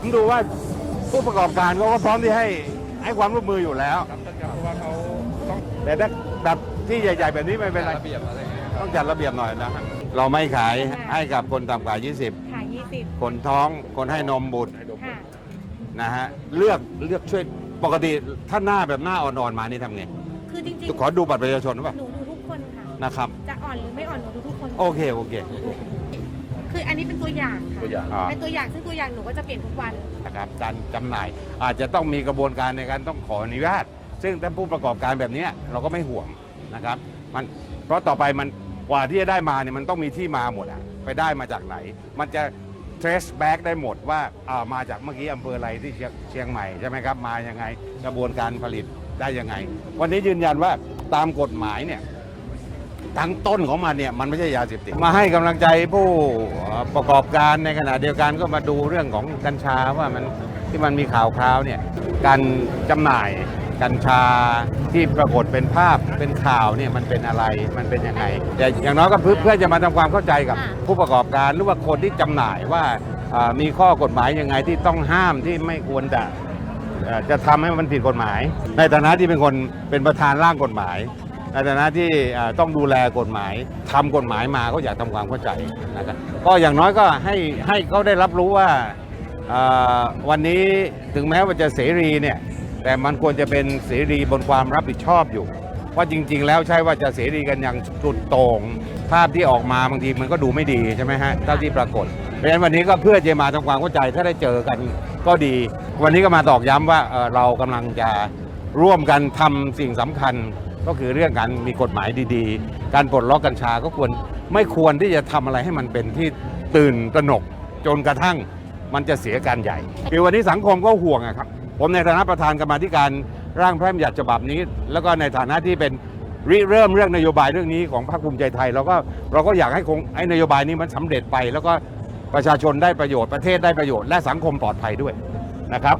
ผมดูว่าผู้ประกอบการเขาก็พร้อมที่ให้ให้ความร่วมมืออยู่แล้ว ครับท่านครับเพราะว่าเขาต้องแต่ถ้าแบบที่ใหญ่ ๆ แบบนี้ไม่เป็นไร ระเบียบอะไรอย่างเงี้ยครับต้องจัดระเบียบหน่อยนะ เราไม่ขายให้กับคนต่ำกว่า ค่ะยี่สิบ20 คนท้อง คนให้นมบุตรค่ะ นะฮะ เลือกเลือกช่วย ปกติถ้าหน้าแบบหน้าอ่อนๆมานี่ทำไง คือจริงขอดูบัตรประชาชนหรือเปล่าๆหนูดูทุกคนค่ะ นะครับ จะอ่อนหรือไม่อ่อนหนูดูทุกคน โอเค โอเค คืออันนี้เป็นตัวอย่างค่ะตัวอย่าง อ่า เป็นตัวอย่างซึ่งตัวอย่างหนูก็จะเปลี่ยนทุกวัน นะครับการจำหน่ายอาจจะต้องมีกระบวนการในการต้องขออนุญาต ซึ่งถ้าผู้ประกอบการแบบเนี้ยเราก็ไม่ห่วงนะครับมันเพราะต่อไปมันกว่าที่จะได้มาเนี่ยมันต้องมีที่มาหมดอะไปได้มาจากไหน มันจะ trace back ได้หมดว่าอ่ามาจากเมื่อกี้อำเภออะไรที่เชียงเชียงใหม่ใช่ไหมครับมายังไงกระบวนการผลิตได้ยังไง วันนี้ยืนยันว่าตามกฎหมายเนี่ย ทั้งต้นของมันเนี่ยมันไม่ใช่ยาเสพติดมาให้กำลังใจผู้ประกอบการในขณะเดียวกันก็มาดูเรื่องของกัญชาว่ามันที่มันมีข่าวคราวเนี่ยการจำหน่ายกัญชาที่ปรากฏเป็นภาพเป็นข่าวเนี่ยมันเป็นอะไรมันเป็นยังไงแต่อย่างน้อยก็เพื่อเพื่อจะมาทำความเข้าใจกับอ่าผู้ประกอบการหรือว่าคนที่จำหน่ายว่าอ่ามีข้อกฎหมายยังไงที่ต้องห้ามที่ไม่ควรจะ เอ่อจะทำให้มันผิดกฎหมาย ในฐานะที่เป็นคนเป็นประธานร่างกฎหมาย ในฐานะที่ต้องดูแลกฎหมายทำกฎหมายมาก็อยากทำความเข้าใจนะครับก็อย่างน้อยก็ให้ให้เขาได้รับรู้ว่าวันนี้ถึงแม้ว่าจะเสรีเนี่ยแต่มันควรจะเป็นเสรีบนความรับผิดชอบอยู่ว่าจริง ๆ แล้วใช่ว่าจะเสรีกันอย่างสุดโต่งภาพที่ออกมาบางทีมันก็ดูไม่ดีใช่ไหมฮะเท่าที่ปรากฏเพราะฉะนั้นวันนี้ก็เพื่อจะมาทำความเข้าใจถ้าได้เจอกันก็ดี วันนี้ก็มาตอกย้ำว่าเเรากำลังจะร่วมกันทำสิ่งสำคัญ ก็คือเรื่องการมีกฎหมายดีๆ การปลดล็อกกัญชาก็ควรไม่ควรที่จะทำอะไรให้มันเป็นที่ตื่นตระหนก จนกระทั่งมันจะเสียการใหญ่ คือวันนี้สังคมก็ห่วงครับ ผมในฐานะประธานกรรมาธิการร่างพระราชบัญญัติฉบับนี้ แล้วก็ในฐานะที่เป็นริเริ่มเรื่องนโยบายเรื่องนี้ของพรรคภูมิใจไทยเราก็เราก็อยากให้คงไอ้นโยบายนี้มันสำเร็จไป แล้วก็ประชาชนได้ประโยชน์ประเทศได้ประโยชน์และสังคมปลอดภัยด้วยนะครับ